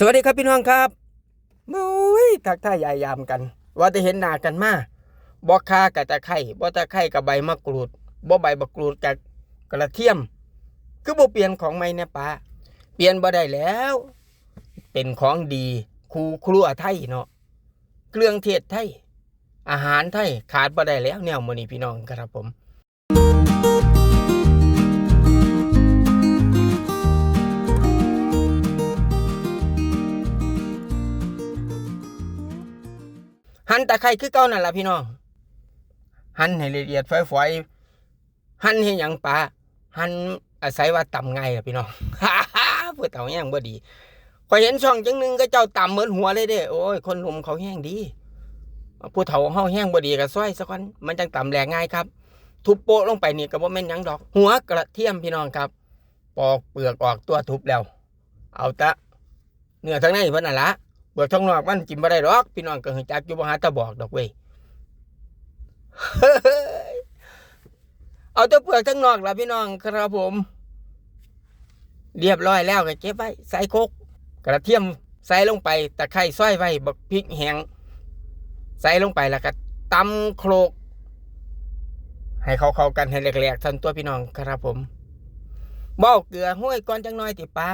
สวัสดีครับพี่น้องครับโอ้ยทักทายยายยามกัน ว่าจะเห็นหน้ากันมาบ่คากับตะไคร่บ่ตะไคร่กับใบมะกรูดบ่ใบมะกรูดกับกระเทียม คือบ่เปลี่ยนของใหม่เนี่ยป้าเปลี่ยนบ่ได้แล้ว เป็นของดีคูครัวไทยเนาะเครื่องเทศไทย อาหารไทยขาดบ่ได้แล้วแนวมื้อนี้พี่น้องครับผม หั่นตะไคร้คือเก่านั่นล่ะพี่น้อง หั่นให้ละเอียดฝอยๆหั่นให้หยังปลาหั่นอาศัยว่าต่ำไงล่ะพี่น้องเพื่อเต่าแห้งบ่ดีข่อยเห็นช่องจังหนึงก็เจ้าต่ำเหมือนหัวเลยเด้โอ้ยคนหนุ่มเขาแห้งดีผู้เฒ่าเฮาแห้งบ่ดีก็ซอยสักวันมันจังต่ำแหลง่ายครับ ทุบโปะลงไปนี่ก็บ่แม่นหยังดอก หัวกระเทียมพี่น้องครับ ปอกเปลือกออกตัวทุบแล้ว เอาแตะเนื้อทั้งในเพิ่นน่ะละ เปลือกท้องนอกมันกินบ่ได้หรอก พี่น้องก็หูจักอยู่บ่หาตะบอกดอกเว้ยเอาแต่เปลือกทั้งนอกละพี่น้องครับผม เรียบร้อยแล้วก็เก็บไว้ใส่โคกกระเทียมใส่ลงไปตะไคร้ซอยไว้บักพริกแห้งใส่ลงไปแล้วก็ตำโครก ให้เขาเข้ากันให้แหลกๆทันตัวพี่น้องครับผมเบ้าเกลือห้วยก่อนจังน้อยติปลา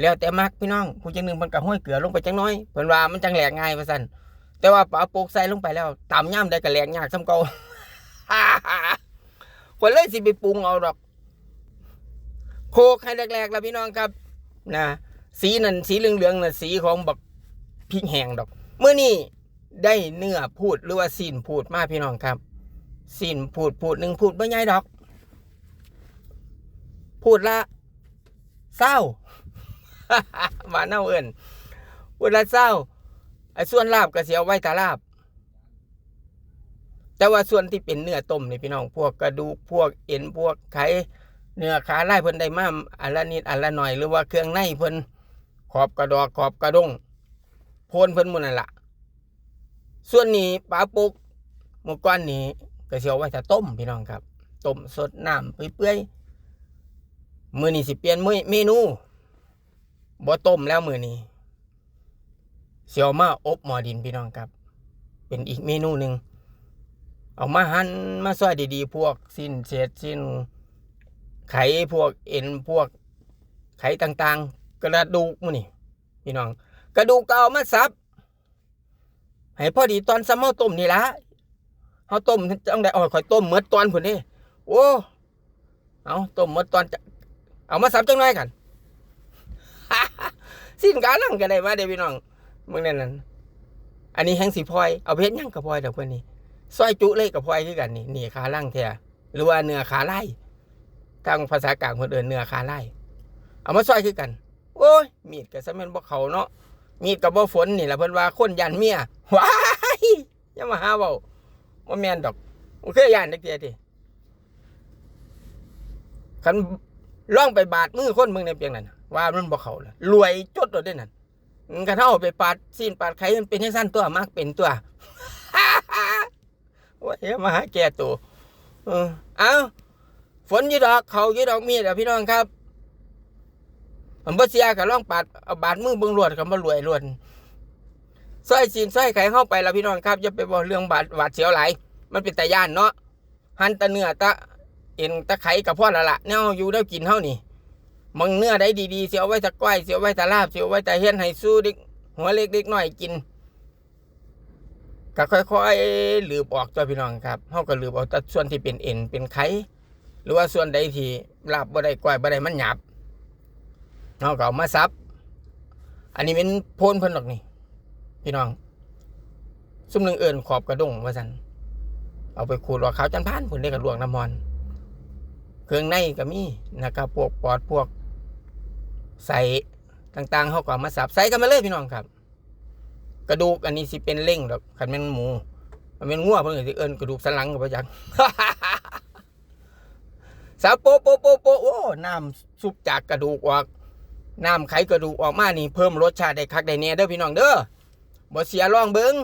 แล้วแต่มักพี่น้องผู้จังหนึ่งมันก็ห้อยเกลือลงไปจังน้อยเพิ่นว่ามันจังแหลกง่ายว่าซั่นแต่ว่าปลาปลูกใส่ลงไปแล้วตำย่ำได้ก็แหลกยากซ้ำเก่าคนเลยสิไปปรุงเอาดอก โคกให้แรกๆแล้วพี่น้องครับนะสีนั่นสีเหลืองๆน่ะสีของบักพริกแห้งดอกเมื่อนี้ได้เนื้อพูดหรือว่าซีนพูดมาพี่น้องครับซีนพูดพูดหนึ่งพูดไม่ใหญ่ดอก พูดละเศร้า หวาเน่าเอินพูดละเศร้าไอ้ส่วนลาบก็เสียไว้ตาลาบ แต่ว่าส่วนที่เป็นเนื้อต้มนี่พี่น้อง พวกกระดูกพวกเอ็นพวกไขเนื้อขาไล่เพิ่นได้มาอันละนิดอันละหน่อยหรือว่าเครื่องในเพิ่นขอบกระดอกขอบกระดงโพนเพิ่นมุนั่นละส่วนนี้ปลาปุกเมื่อก่อนนี้ก็เสียวไว้แต่ต้มพี่น้องครับต้มสดน้ำเปื่อยๆมื้อนี้สิเปลี่ยนมือเมนู บ่ต้มแล้วมือนี้เสียวมาอบหมอดินพี่น้องครับ เป็นอีกเมนูหนึ่งเอามาหั่นมาซอยดีๆ พวกสิ้นเศษสิ้น ไขพวกเอ็นพวก ไขต่างๆ กระดูกมือนี่พี่น้อง กระดูกก็เอามาสับให้พอดีตอนสมเมาต้มนี่ละเขาต้มต้องได้เอาข่อยต้มเมื่อตอนผุนนี่โอ้เอาต้มเมื่อตอนเอามาสับจังไรกัน สิ้นการลังก็ได้มาเด้อพี่น้องมึงนั่นนั่นอันนี้แห้งสีพลอย เอาเพชรยังกับพลอยเดี๋ยวเพื่อนนี่ซอยจุเลยกับพลอยคือกันนี่นี่ขาล่างแท้หรือว่าเนื้อขาไล่ทางภาษากลางคนเดินเนื้อขาไล่เอามาซอยคือกัน โอ้ยมีดกับสมัยบ่เขาเนาะมีดกับบ่ฝนนี่แหละเพิ่นว่าคนยันเมียว้ายอย่ามาหาเว้าบ่แม่นดอกบ่เคยย่านจักเที่ยติคันล่องไปบาดมือคนมืองในเพียงนั้น ว่ามันบ่เขาเลยรวยจดตัวได้นั่นกระเท่าไปปาดซีนปาดไข่มันเป็นให้สั้นตัวมากเป็นตัวว่าเฮ้มาหาแก่ตัวเออเอาฝนยี่ดอกเขายี่ดอกมีดอะพี่น้องครับผมบ่เสียกับล่องปาดเอาบาดมือเบิ่งรวดกับบ่รวยรวดสร้อยซีนสร้อยไข่เข้าไปแล้วพี่น้องครับอย่าไปบอกเรื่องบาดบาดเสียวไหลมันเป็นตาย่านเนาะหันตะเนื้อตะเอ็นตะไคร้กับพ่อละละแนวอยู่ได้กินเท่านี่ มังเนื้อได้ดีๆเสียไว้ตะก้อยเสียไว้ตะลาบเสียไว้ตะเฮียนให้สู้เด็กหัวเล็กเด็กน้อยกินก็ค่อยๆหลืบออกตัวพี่น้องครับเขาก็หลืบเอาแต่ส่วนที่เป็นเอ็นเป็นไข่หรือว่าส่วนใดที่ลาบบ่ได้ก้อยบ่ได้มันหยาบเขาก็เอามาซับ อันนี้เป็นโพนเพิ่นดอกนี่พี่น้องซุ่มหนึ่งเอิญขอบกระด้งว่าสันเอาไปขูดว่าขาวจันพานผลได้กับหลวงน้ำมอน เครื่องในก็มีนะครับพวกปอดพวก ใส่ต่างๆเขาก็เอามาสับใส่กันมาเลยพี่น้องครับ กระดูกอันนี้สิเป็นเล่งดอกขันเป็นหมูมันเป็นงัวเพิ่นก็สิเอิ้นกระดูกสันหลังกับประจักสับโปะโปะโปโปะโอ้น้ำซุปจากกระดูกออกน้ำไขกระดูกออกมานี่เพิ่มรสชาติได้คักได้แน่เด้อพี่น้องเด้อบ่เสียลองเบิง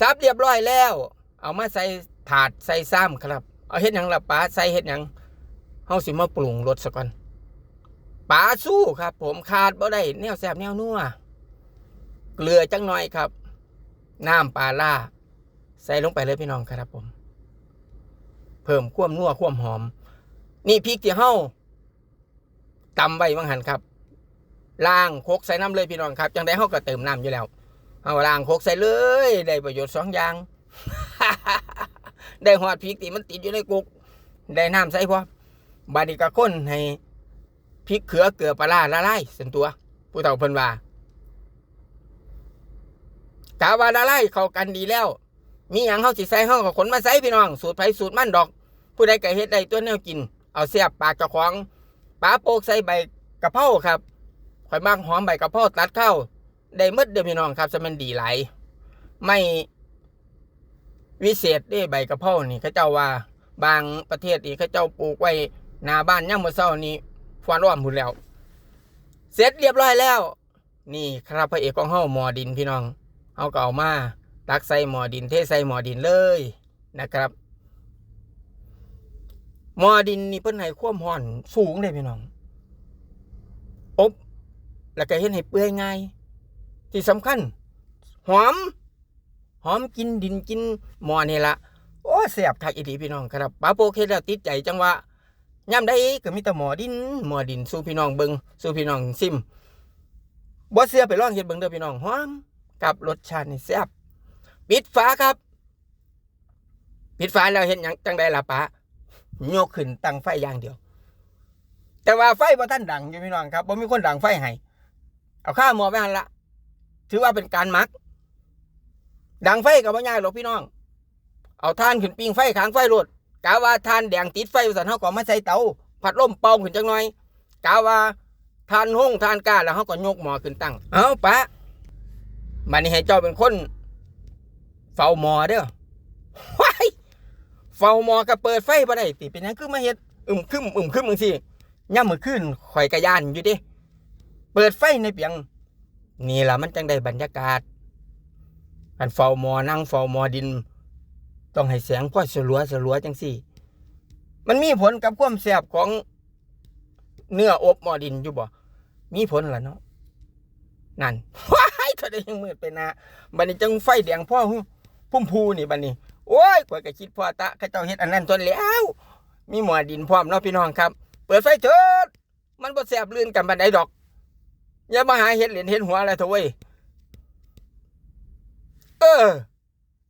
สับเรียบร้อยแล้ว เอามาใส่ถาดใส่ซ้ำครับ เอาเฮ็ดหยังละป้าใส่เฮ็ดหยังเฮาสิมาปรุงรสซะก่อน ปลาสู้ครับ ผมขาดบ่ได้แนวแซบแนวนัวเกลือจังหน่อยครับ น้ำปลาล่า ใส่ลงไปเลยพี่น้องครับผม เพิ่มความนัวความหอม นี่พริกที่เฮาตำไว้บังหันครับล้างโคกใส่น้ำเลยพี่น้องครับจังได้เฮาก็เติมน้ำอยู่แล้วเฮาล้างโคกใส่เลย ได้ประโยชน์สองอย่าง ได้หอดพริกที่มันติดอยู่ในกุกได้น้ำใส่พร้อบาดนีกะข้นให้ พริกเขือเกลือปลาละลายเส้นตัว ผู้เฒ่าเพิ่นว่ากาว่าละลายเข้ากันดีแล้ว มีหยังเฮาสิใส่เฮาก็ขนมาใส่พี่น้อง สูตรไผสูตรมันดอก ผู้ใดก็เฮ็ดได้ตัวแนวกิน เอาเสียบปากเจ้าของปลาโปกใส่ใบกะเพราครับข่อยมักหอมใบกะเพราตัดเข้าได้มดเด้อพี่น้องครับจะมันดีหลายไม่วิเศษด้ใบกะเพรานี่เขาเจ้าว่าบางประเทศนี่เขาเจ้าปลูกไว้หน้าบ้านย่ามมื้อเช้านี่ ฟอนอ้อมพุ่นแล้ว เสร็จเรียบร้อยแล้ว นี่ครับพระเอกของเฮาหมอดินพี่น้องเฮาก็เอามาตักใส่หมอดินเทใส่หมอดินเลยนะครับหมอดินนี่เพิ่นให้ความร้อนสูงเลยพี่น้อง อบ แล้วก็เฮ็ดให้เปื่อยง่าย ที่สำคัญ หอม หอมกินดินกินหมอนี่ละโอ้แซ่บคักอีหลีพี่น้องครับป้าโปเฮ็ดแล้วติดใจจังว่า ย่ำได้ก็มีแต่หมอดินหมอดินสู่พี่น้องเบิงสู่พี่น้องซิมบ่เสียไปลองเฮ็ดเบิงเด้อพี่น้องหอมกับรสชาตินี่แซ่บปิดฝาครับ ปิดฝาแล้วเฮ็ดหยังจังไดล่ะป้าโยกขึ้นตั้งไฟอย่างเดียว แต่ว่าไฟบ่ท่านดังอยู่พี่น้องครับบ่มีคนดังไฟให้เอาข้าหมอไปหันละถือว่าเป็นการมัก ดังไฟกับบ่ยากหรอกพี่น้อง เอาทานขึ้นปิงไฟขางไฟรด กาว่าทานแดงติดไฟสันเฮาก็มาใส่เตาผัดลมเป่าขึ้นจังหน่อยกาว่าทานห้องทานกาแล้วเฮาก็ยกหมอขึ้นตั้ง เอาปะบัดนี้ให้เจ้าเป็นคนเฝ้าหมอเด้อว้ายเฝ้าหมอก็เปิดไฟบ่ได้ติเป็นยังคือมาเฮ็ดอึมครึมอึมครึมจังซี่ย่ามมื้อคืนข่อยก็ย่านอยู่ด้เปิดไฟในเปียงนี่ล่ะมันจังได้บรรยากาศอันเฝ้าหมอนั่งเฝ้าหมอดิน ต้องให้แสงพอสลัวสลัวจังซี่ มันมีผลกับความแซ่บของเนื้ออบหมอดินอยู่บ่ มีผลล่ะเนาะ นั่นว้ายเท่าได้ยังมืดไปนะบัดนี้จังไฟแดงพ่อพุ่มพูนี่บัดนี้ โอ้ยข่อยก็คิดพ่อตะข้าเจ้าเฮ็ดอันนั้นทนแล้ว มีหมอดินพร้อมเนาะพี่น้องครับ เปิดไฟเถิดมันบ่แซ่บลื่นกันบันไดดอก อย่ามาหาเฮ็ดเหรียญเฮ็ดหัวอะไรเถอะเว้ย เออ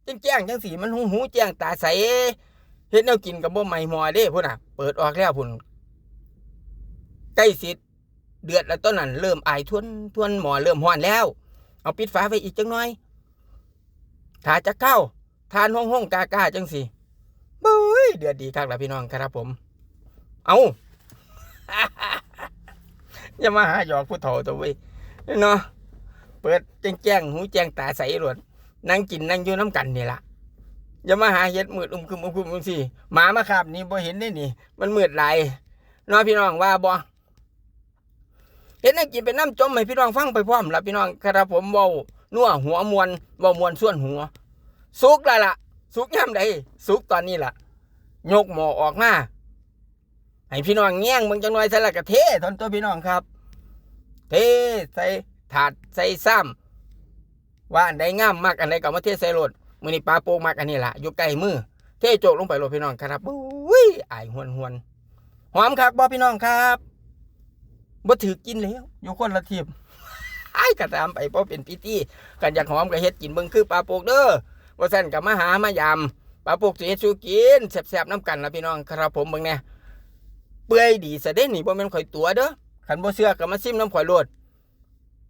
จ้งแจ้งจังสีมันหูหูแจ้งตาใสเฮ็ดแนวกินกับบ่ใหม่หมอเด้พุ่นน่ะ เปิดออกแล้วพุ่นใกล้สิเดือดแล้วต้นนั้นเริ่มอายทวนทวนหมอเริ่มฮ้อนแล้ว เอาปิดฝาไว้อีกจังน่อยถ้าจะเข้า ทานห้องห้องกากาจังสิเบ้ยเดือดดีครับล่ะพี่น้องครับผม เอาอย่ามาหาหยอกผู้เฒ่าตัวเว้ยเนาะเปิดแจ้งแจ้งหูแจ้งตาใสหลวน นั่งกินนั่งอยู่น้ำกันนี่ล่ะอย่ามาหาเฮ็ดมืดอุ้มคึมอุ้มคึมอุ้มสิหมามาขับนี่บ่เห็นได้นี่ มันมืดไหลนาะพี่น้องว่าบ่เห็นนั่งกินเป็นน้ำจมให้พี่น้องฟังไปพร้อมละพี่น้องครับผมเว้านัวหัวมวนเว้ามวนส่วนหัว สุกล้ล่ะสุกย่ำใดสุกตอนนี้ล่ะยกหมอออกมาให้พี่น้องแง่งเบิ่งจังหน่อยใส่ละกะเททนตัวพี่น้องครับ เทใส่ถาดใส่ซ้ำ ว่าอันใดงามมากอันใดก็มาเทใส่รถมือนี้ปลาโป่งมากอันนี้ล่ะอยู่ใกล้มือเทโจกลงไปรถพี่น้องครับบุ้ยอายหวนหวนหอมคักบ่พี่น้องครับบ่ถือกินแล้วอยู่คนละทีมไอ้กระตามไปเพราะเป็นพิธีกันอยากหอมก็เฮ็ดกินเบิ่งคือปลาโป่งเด้อว่าสั่นกับมาหามายำปลาปุกสิเฮ็ดสูกินแซ่บๆน้ำกันนะพี่น้องครับผมเบิ่งแน่เปื่อยดีซะเด้นี่บ่แม่นข่อยตัวเด้อคันบ่เชื่อก็มาซิมน้ำข่อยโลด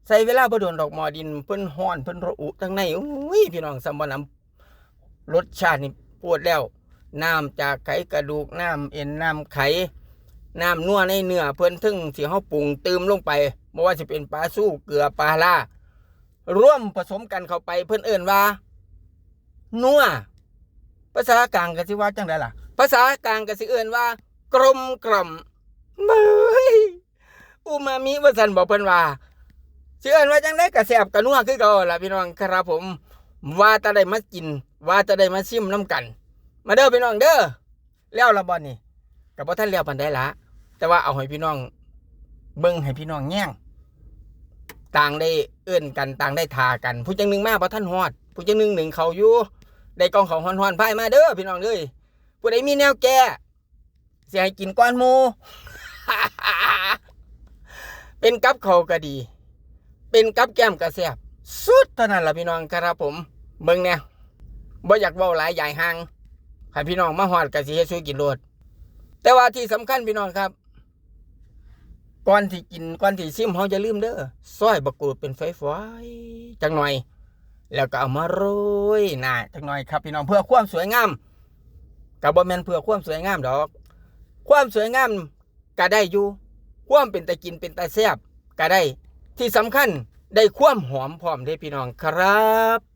ใส่เวลาบ่โดนดอกมอดินเพิ่นฮ้อนเพิ่นระอุทั้งในอุ้ยพี่น้องสำบ่น้ำรสชาตินี่ปวดแล้วน้ำจากไขกระดูกน้ำเอ็นน้ำไขน้ำนัวในเนื้อเพิ่นถึงสิเฮาปรุงเติมลงไปบ่ว่าสิเป็นปลาสู้เกลือปลาล่าร่วมผสมกันเข้าไปเพิ่นเอิ้นว่า นัวภาษากลางก็สิว่าจังไดล่ะ ภาษากลางก็สิเอื่นว่า กลมกล่อมเบ้ยอูมามิว่าซั่นบอกเพิ่นว่า สิเอื่นว่าจังได้ก็แซ่บกระนัวคือเก่าล่ะพี่น้องครับผม ว่าจะได้มากิน ว่าจะได้มาชิมน้ำกัน มาเด้อพี่น้องเด้อแล้วละบ่นี่ก็บ่ทันแล้วปานใดละแต่ว่าเอาให้พี่น้อง เบิ่งให้พี่น้องแย่งต่างได้เอื้อนกันต่างได้ทากัน ผู้จังหนึ่งมาเพราะท่านฮอด ผู้จังหนึ่งหนึ่งเขาอยู่ได้กองของฮอนฮอนพายมาเด้อพี่น้องเอ้ยผู้ใดมีแนวแก้เสียให้กินก้อนมูเป็นกับเขาก็ดี เป็นกับแก้มกระแซบสุดเท่านั้นล่ะพี่น้องครับผม เบิ่งเนี่ยบ่อยากเว้าหลายใหญ่ห่างให้พี่น้องมาฮอดก็สิเฮ็ดสู้กินโลดแต่ว่าที่สำคัญพี่น้องครับก่อนที่กินก่อนที่ซิมเขาจะลืมเด้อซอยบักกูดเป็นไฟฝอยจังหน่อย แล้วก็เอามาโรยหน้าจังหน่อยครับพี่น้องเพื่อความสวยงามกับบ่แมนเพื่อความสวยงามดอก ความสวยงามก็ได้อยู่ ความเป็นตะกินเป็นตาแซบก็ได้ ที่สำคัญได้ความหอมพร้อมเด้พี่น้องครับ